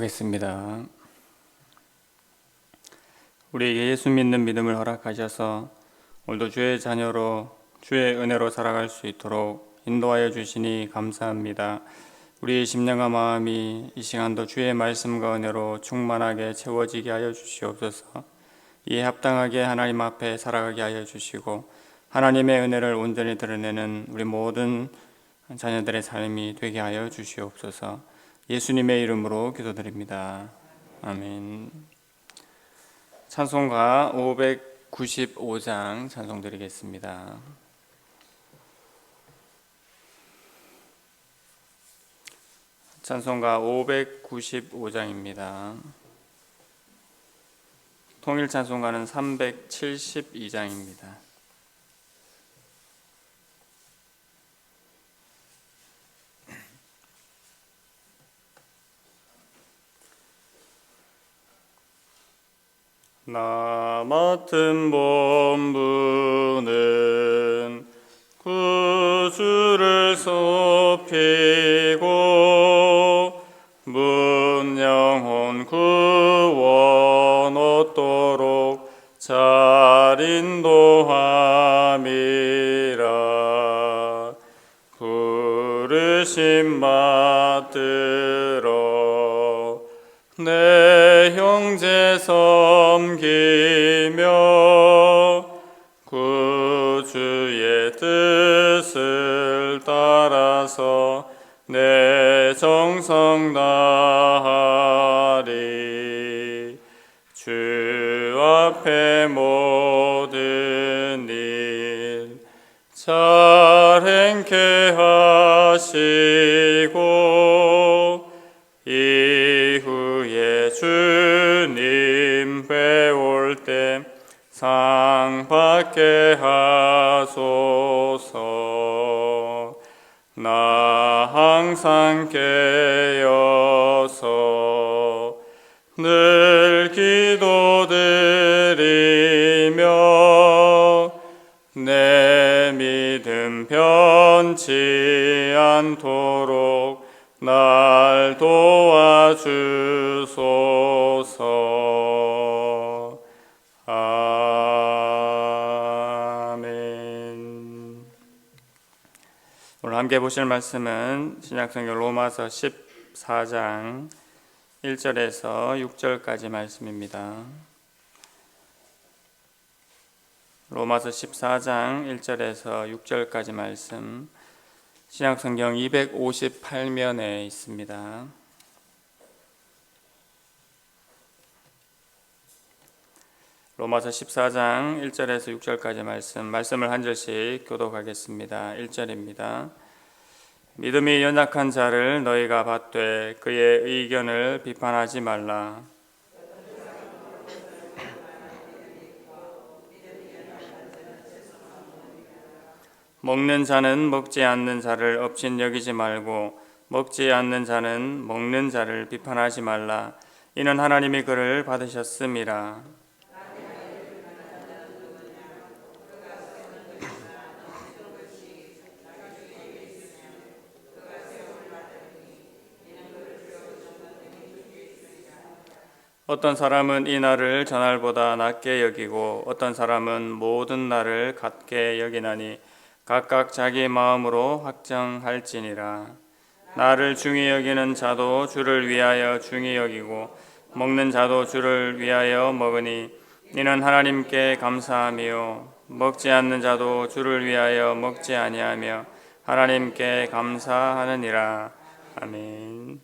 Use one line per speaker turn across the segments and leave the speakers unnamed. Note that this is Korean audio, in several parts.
하겠습니다. 우리에게 예수 믿는 믿음을 허락하셔서 오늘도 주의 자녀로 주의 은혜로 살아갈 수 있도록 인도하여 주시니 감사합니다. 우리의 심령과 마음이 이 시간도 주의 말씀과 은혜로 충만하게 채워지게 하여 주시옵소서. 이에 합당하게 하나님 앞에 살아가게 하여 주시고 하나님의 은혜를 온전히 드러내는 우리 모든 자녀들의 삶이 되게 하여 주시옵소서. 예수님의 이름으로 기도드립니다. 아멘. 찬송가 595장 찬송 드리겠습니다. 찬송가 595장입니다. 통일 찬송가는 372장입니다. 나 맡은 본부는 구주를 높이고 앞에 모든 일 잘 행케 하시 변치 않도록 날 도와주소서. 아멘. 오늘 함께 보실 말씀은 신약성경 로마서 14장 1절에서 6절까지 말씀입니다. 로마서 14장 1절에서 6절까지 말씀 신약 성경 258면에 있습니다. 로마서 14장 1절에서 6절까지 말씀 말씀을 한 절씩 교독하겠습니다. 1절입니다. 믿음이 연약한 자를 너희가 받되 그의 의견을 비판하지 말라. 먹는 자는 먹지 않는 자를 업신 여기지 말고 먹지 않는 자는 먹는 자를 비판하지 말라. 이는 하나님이 그를 받으셨음이라. 어떤 사람은 이 날을 전날보다 낮게 여기고 어떤 사람은 모든 날을 같게 여기나니 각각 자기 마음으로 확정할지니라 나를 중히 여기는 자도 주를 위하여 중히 여기고 먹는 자도 주를 위하여 먹으니 이는 하나님께 감사하며 먹지 않는 자도 주를 위하여 먹지 아니하며 하나님께 감사하느니라 아멘.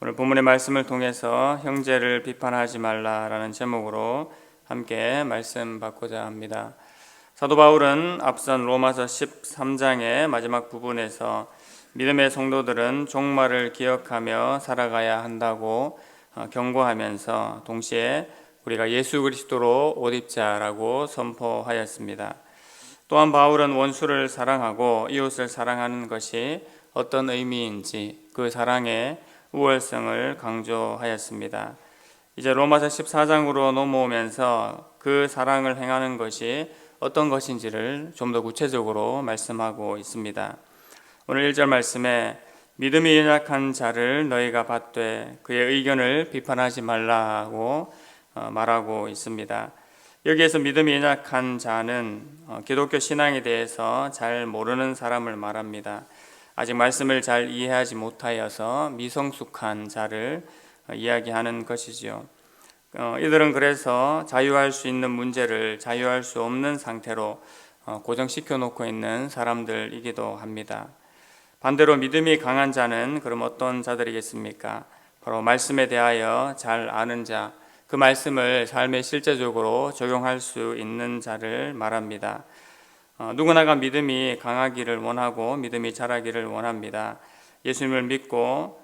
오늘 본문의 말씀을 통해서 형제를 비판하지 말라라는 제목으로 함께 말씀 받고자 합니다. 사도 바울은 앞선 로마서 13장의 마지막 부분에서 믿음의 성도들은 종말을 기억하며 살아가야 한다고 어, 경고하면서 동시에 우리가 예수 그리스도로 옷 입자라고 선포하였습니다. 또한 바울은 원수를 사랑하고 이웃을 사랑하는 것이 어떤 의미인지 그 사랑의 우월성을 강조하였습니다. 이제 로마서 14장으로 넘어오면서 그 사랑을 행하는 것이 어떤 것인지를 좀 더 구체적으로 말씀하고 있습니다. 오늘 1절 말씀에 믿음이 연약한 자를 너희가 받되 그의 의견을 비판하지 말라고 어, 말하고 있습니다. 여기에서 믿음이 연약한 자는 어, 기독교 신앙에 대해서 잘 모르는 사람을 말합니다. 아직 말씀을 잘 이해하지 못하여서 미성숙한 자를 어, 이야기하는 것이지요. 어, 이들은 그래서 자유할 수 있는 문제를 자유할 수 없는 상태로 어, 고정시켜 놓고 있는 사람들이기도 합니다. 반대로 믿음이 강한 자는 그럼 어떤 자들이겠습니까? 바로 말씀에 대하여 잘 아는 자, 그 말씀을 삶에 실제적으로 적용할 수 있는 자를 말합니다. 어, 누구나가 믿음이 강하기를 원하고 믿음이 자라기를 원합니다. 예수님을 믿고 어,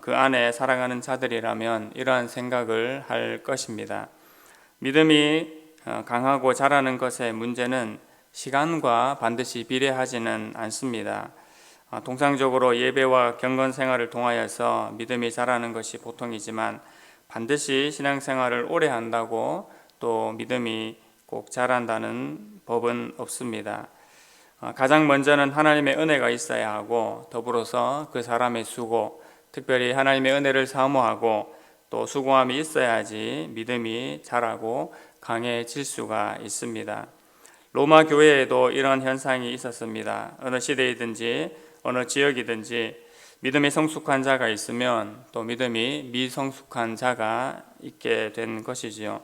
그 안에 살아가는 자들이라면 이러한 생각을 할 것입니다. 믿음이 어, 강하고 자라는 것의 문제는 시간과 반드시 비례하지는 않습니다. 어, 통상적으로 예배와 경건 생활을 통하여서 믿음이 자라는 것이 보통이지만 반드시 신앙생활을 오래 한다고 또 믿음이 꼭 자란다는 법은 없습니다. 어, 가장 먼저는 하나님의 은혜가 있어야 하고 더불어서 그 사람의 수고, 특별히 하나님의 은혜를 사모하고 또 수고함이 있어야지 믿음이 자라고 강해질 수가 있습니다. 로마 교회에도 이런 현상이 있었습니다. 어느 시대이든지 어느 지역이든지 믿음이 성숙한 자가 있으면 또 믿음이 미성숙한 자가 있게 된 것이지요.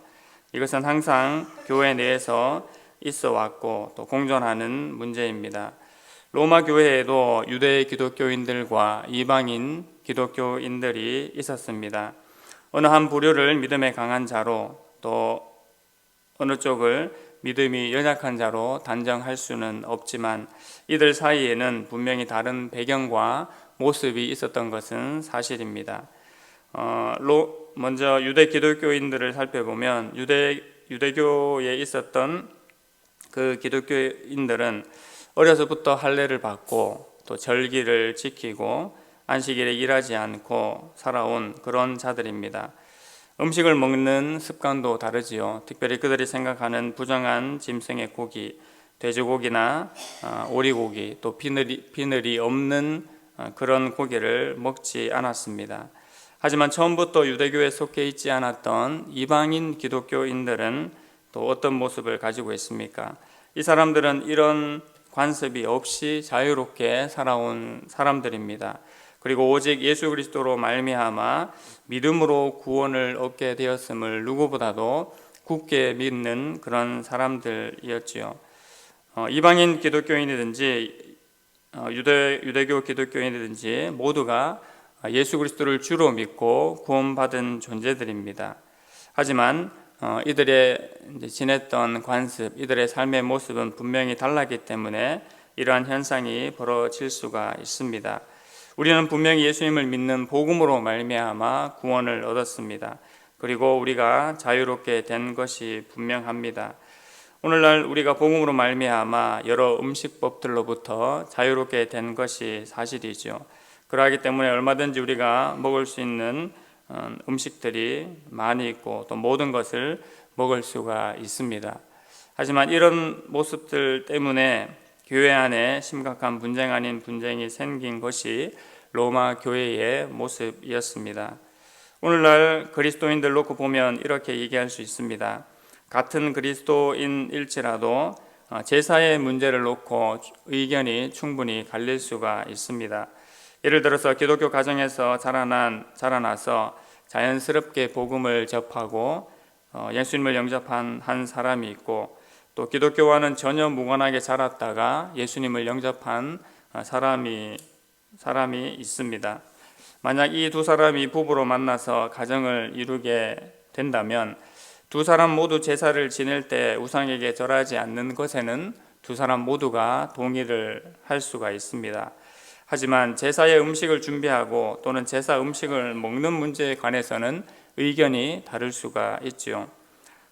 이것은 항상 교회 내에서 있어 왔고 또 공존하는 문제입니다. 로마 교회에도 유대 기독교인들과 이방인 기독교인들이 있었습니다. 어느 한 부류를 믿음에 강한 자로 또 어느 쪽을 믿음이 연약한 자로 단정할 수는 없지만 이들 사이에는 분명히 다른 배경과 모습이 있었던 것은 사실입니다. 어, 로, 먼저 유대 기독교인들을 살펴보면 유대 유대교에 있었던 그 기독교인들은 어려서부터 할례를 받고 또 절기를 지키고 안식일에 일하지 않고 살아온 그런 자들입니다. 음식을 먹는 습관도 다르지요. 특별히 그들이 생각하는 부정한 짐승의 고기, 돼지고기나 어, 오리고기, 또 비늘이, 비늘이 없는 어, 그런 고기를 먹지 않았습니다. 하지만 처음부터 유대교에 속해 있지 않았던 이방인 기독교인들은 또 어떤 모습을 가지고 있습니까? 이 사람들은 이런 관습이 없이 자유롭게 살아온 사람들입니다. 그리고 오직 예수 그리스도로 말미암아 믿음으로 구원을 얻게 되었음을 누구보다도 굳게 믿는 그런 사람들이었지요. 어, 이방인 기독교인이든지 어, 유대 유대교 기독교인이든지 모두가 예수 그리스도를 주로 믿고 구원받은 존재들입니다. 하지만 어, 이들의 지냈던 관습, 이들의 삶의 모습은 분명히 달랐기 때문에 이러한 현상이 벌어질 수가 있습니다. 우리는 분명히 예수님을 믿는 복음으로 말미암아 구원을 얻었습니다. 그리고 우리가 자유롭게 된 것이 분명합니다. 오늘날 우리가 복음으로 말미암아 여러 음식법들로부터 자유롭게 된 것이 사실이죠. 그러하기 때문에 얼마든지 우리가 먹을 수 있는 어, 음식들이 많이 있고 또 모든 것을 먹을 수가 있습니다. 하지만 이런 모습들 때문에 교회 안에 심각한 분쟁 아닌 분쟁이 생긴 것이 로마 교회의 모습이었습니다. 오늘날 그리스도인들 놓고 보면 이렇게 얘기할 수 있습니다. 같은 그리스도인일지라도 어, 제사의 문제를 놓고 의견이 충분히 갈릴 수가 있습니다. 예를 들어서 기독교 가정에서 자라난 자라나서 자연스럽게 복음을 접하고 어, 예수님을 영접한 한 사람이 있고 또 기독교와는 전혀 무관하게 자랐다가 예수님을 영접한 어, 사람이 사람이 있습니다. 만약 이 두 사람이 부부로 만나서 가정을 이루게 된다면 두 사람 모두 제사를 지낼 때 우상에게 절하지 않는 것에는 두 사람 모두가 동의를 할 수가 있습니다. 하지만 제사의 음식을 준비하고 또는 제사 음식을 먹는 문제에 관해서는 의견이 다를 수가 있지요.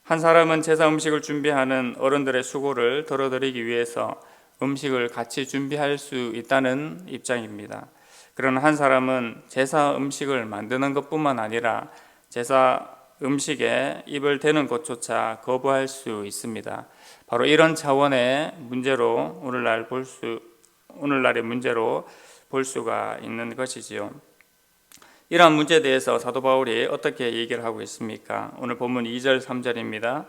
한 사람은 제사 음식을 준비하는 어른들의 수고를 덜어드리기 위해서 음식을 같이 준비할 수 있다는 입장입니다. 그러나 한 사람은 제사 음식을 만드는 것뿐만 아니라 제사 음식에 입을 대는 것조차 거부할 수 있습니다. 바로 이런 차원의 문제로 오늘날 볼 수 오늘날의 문제로 볼 수가 있는 것이지요. 이러한 문제에 대해서 사도 바울이 어떻게 얘기를 하고 있습니까? 오늘 본문 2절 3절입니다.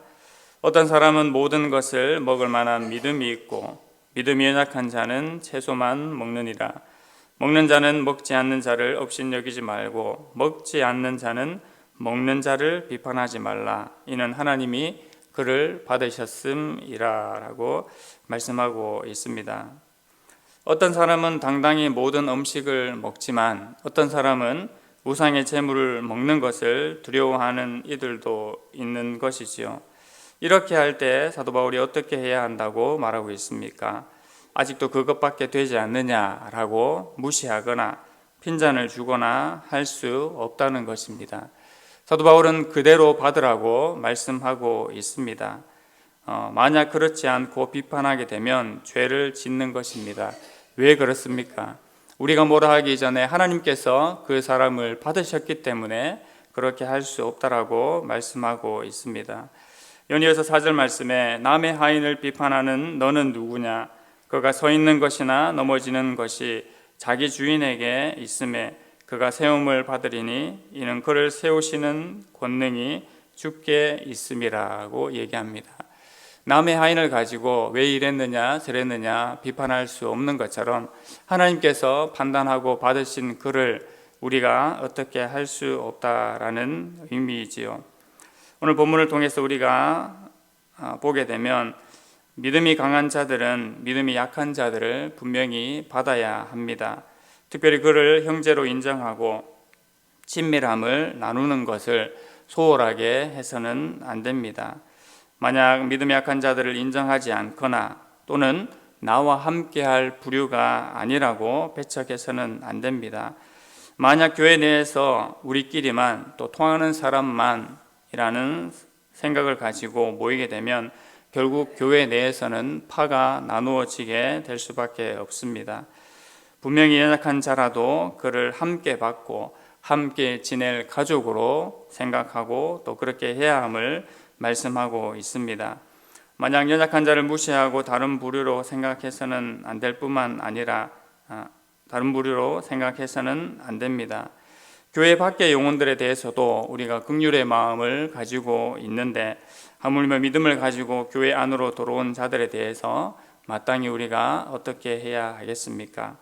어떤 사람은 모든 것을 먹을 만한 믿음이 있고 믿음이 연약한 자는 채소만 먹느니라. 먹는 자는 먹지 않는 자를 업신여기지 말고 먹지 않는 자는 먹는 자를 비판하지 말라. 이는 하나님이 그를 받으셨음이라라고 말씀하고 있습니다. 어떤 사람은 당당히 모든 음식을 먹지만 어떤 사람은 우상의 재물을 먹는 것을 두려워하는 이들도 있는 것이지요. 이렇게 할 때 사도 바울이 어떻게 해야 한다고 말하고 있습니까? 아직도 그것밖에 되지 않느냐라고 무시하거나 핀잔을 주거나 할 수 없다는 것입니다. 사도 바울은 그대로 받으라고 말씀하고 있습니다. 어, 만약 그렇지 않고 비판하게 되면 죄를 짓는 것입니다. 왜 그렇습니까? 우리가 뭐라 하기 전에 하나님께서 그 사람을 받으셨기 때문에 그렇게 할 수 없다라고 말씀하고 있습니다. 연이어서 사절 말씀에 남의 하인을 비판하는 너는 누구냐? 그가 서 있는 것이나 넘어지는 것이 자기 주인에게 있음에 그가 세움을 받으리니 이는 그를 세우시는 권능이 주께 있음이라고 얘기합니다. 남의 하인을 가지고 왜 이랬느냐 저랬느냐 비판할 수 없는 것처럼 하나님께서 판단하고 받으신 그를 우리가 어떻게 할 수 없다라는 의미이지요. 오늘 본문을 통해서 우리가 아, 보게 되면 믿음이 강한 자들은 믿음이 약한 자들을 분명히 받아야 합니다. 특별히 그를 형제로 인정하고 친밀함을 나누는 것을 소홀하게 해서는 안 됩니다. 만약 믿음이 약한 자들을 인정하지 않거나 또는 나와 함께할 부류가 아니라고 배척해서는 안 됩니다. 만약 교회 내에서 우리끼리만 또 통하는 사람만이라는 생각을 가지고 모이게 되면 결국 교회 내에서는 파가 나누어지게 될 수밖에 없습니다. 분명히 연약한 자라도 그를 함께 받고 함께 지낼 가족으로 생각하고 또 그렇게 해야 함을 말씀하고 있습니다. 만약 연약한 자를 무시하고 다른 부류로 생각해서는 안 될 뿐만 아니라 아, 다른 부류로 생각해서는 안 됩니다. 교회 밖의 영혼들에 대해서도 우리가 극률의 마음을 가지고 있는데 하물며 믿음을 가지고 교회 안으로 들어온 자들에 대해서 마땅히 우리가 어떻게 해야 하겠습니까?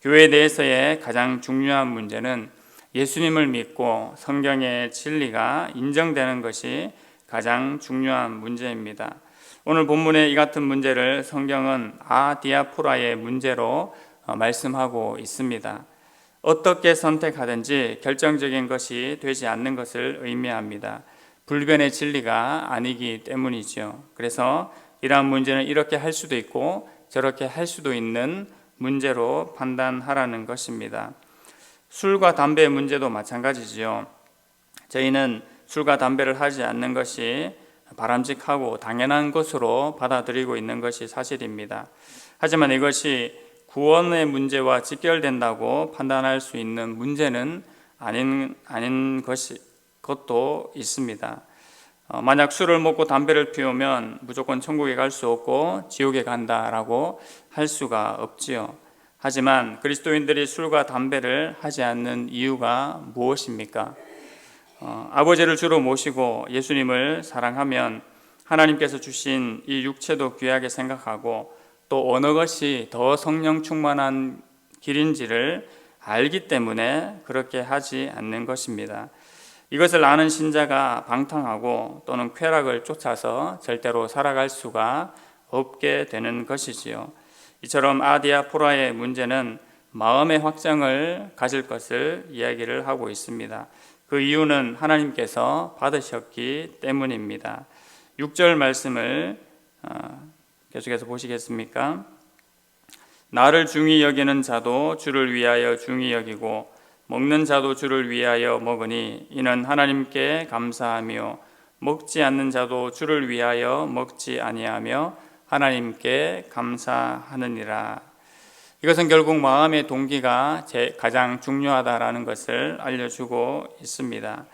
교회 내에서의 가장 중요한 문제는 예수님을 믿고 성경의 진리가 인정되는 것이 가장 중요한 문제입니다. 오늘 본문의 이 같은 문제를 성경은 아디아포라의 문제로 어, 말씀하고 있습니다. 어떻게 선택하든지 결정적인 것이 되지 않는 것을 의미합니다. 불변의 진리가 아니기 때문이죠. 그래서 이러한 문제는 이렇게 할 수도 있고 저렇게 할 수도 있는 문제로 판단하라는 것입니다. 술과 담배의 문제도 마찬가지지요. 저희는 술과 담배를 하지 않는 것이 바람직하고 당연한 것으로 받아들이고 있는 것이 사실입니다. 하지만 이것이 구원의 문제와 직결된다고 판단할 수 있는 문제는 아닌 아닌 것이 것도 있습니다. 어, 만약 술을 먹고 담배를 피우면 무조건 천국에 갈 수 없고 지옥에 간다라고 할 수가 없지요. 하지만 그리스도인들이 술과 담배를 하지 않는 이유가 무엇입니까? 어, 아버지를 주로 모시고 예수님을 사랑하면 하나님께서 주신 이 육체도 귀하게 생각하고 또 어느 것이 더 성령 충만한 길인지를 알기 때문에 그렇게 하지 않는 것입니다. 이것을 아는 신자가 방탕하고 또는 쾌락을 쫓아서 절대로 살아갈 수가 없게 되는 것이지요. 이처럼 아디아포라의 문제는 마음의 확장을 가질 것을 이야기를 하고 있습니다. 그 이유는 하나님께서 받으셨기 때문입니다. 6절 말씀을 어, 계속해서 보시겠습니까? 나를 중히 여기는 자도 주를 위하여 중히 여기고 먹는 자도 주를 위하여 먹으니 이는 하나님께 감사하며 먹지 않는 자도 주를 위하여 먹지 아니하며 하나님께 감사하느니라. 이것은 결국 마음의 동기가 가장 중요하다라는 것을 알려주고 있습니다.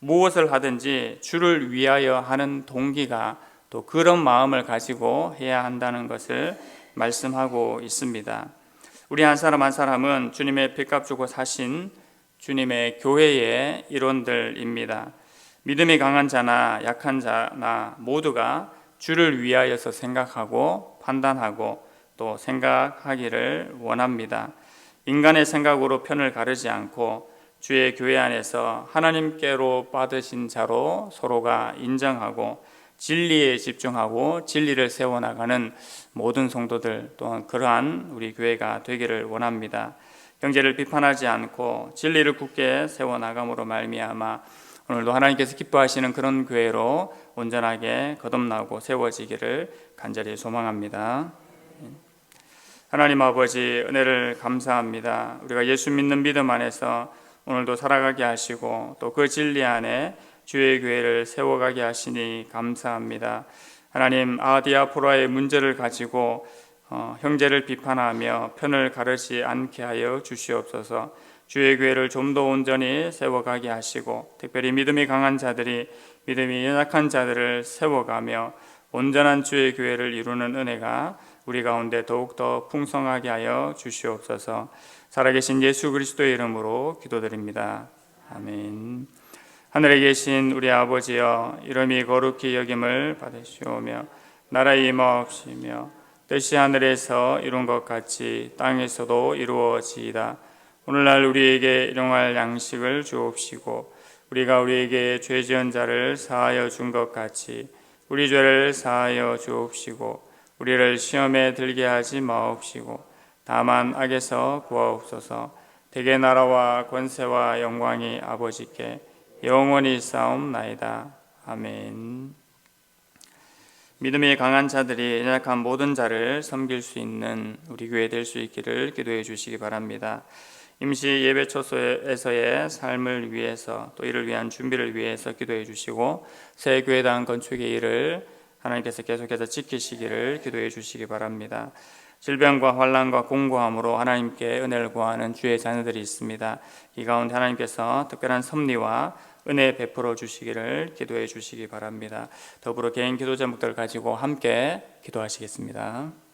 무엇을 하든지 주를 위하여 하는 동기가 또 그런 마음을 가지고 해야 한다는 것을 말씀하고 있습니다. 우리 한 사람 한 사람은 주님의 빚값 주고 사신 주님의 교회의 일원들입니다. 믿음이 강한 자나 약한 자나 모두가 주를 위하여서 생각하고 판단하고 또 생각하기를 원합니다. 인간의 생각으로 편을 가르지 않고 주의 교회 안에서 하나님께로 받으신 자로 서로가 인정하고 진리에 집중하고 진리를 세워나가는 모든 성도들 또한 그러한 우리 교회가 되기를 원합니다. 경제를 비판하지 않고 진리를 굳게 세워나감으로 말미암아 오늘도 하나님께서 기뻐하시는 그런 교회로 온전하게 거듭나고 세워지기를 간절히 소망합니다. 하나님 아버지 은혜를 감사합니다. 우리가 예수 믿는 믿음 안에서 오늘도 살아가게 하시고 또 그 진리 안에 주의 교회를 세워가게 하시니 감사합니다. 하나님 아디아포라의 문제를 가지고 어, 형제를 비판하며 편을 가르지 않게 하여 주시옵소서. 주의 교회를 좀 더 온전히 세워가게 하시고 특별히 믿음이 강한 자들이 믿음이 연약한 자들을 세워가며 온전한 주의 교회를 이루는 은혜가 우리 가운데 더욱더 풍성하게 하여 주시옵소서. 살아계신 예수 그리스도의 이름으로 기도드립니다. 아멘. 하늘에 계신 우리 아버지여 이름이 거룩히 여김을 받으시오며 나라의 임하옵시며 뜻이 하늘에서 이룬 것 같이 땅에서도 이루어지이다. 오늘날 우리에게 일용할 양식을 주옵시고 우리가 우리에게 죄 지은 자를 사하여 준 것 같이 우리 죄를 사하여 주옵시고 우리를 시험에 들게 하지 마옵시고 다만 악에서 구하옵소서 대개 나라와 권세와 영광이 아버지께 영원히 싸움나이다. 아멘. 믿음이 강한 자들이 연약한 모든 자를 섬길 수 있는 우리 교회 될 수 있기를 기도해 주시기 바랍니다. 임시 예배 초소에서의 삶을 위해서 또 이를 위한 준비를 위해서 기도해 주시고 새 교회당 건축의 일을 하나님께서 계속해서 지키시기를 기도해 주시기 바랍니다. 질병과 환란과 공고함으로 하나님께 은혜를 구하는 주의 자녀들이 있습니다. 이 가운데 하나님께서 특별한 섭리와 은혜 베풀어 주시기를 기도해 주시기 바랍니다. 더불어 개인 기도 제목들 가지고 함께 기도하시겠습니다.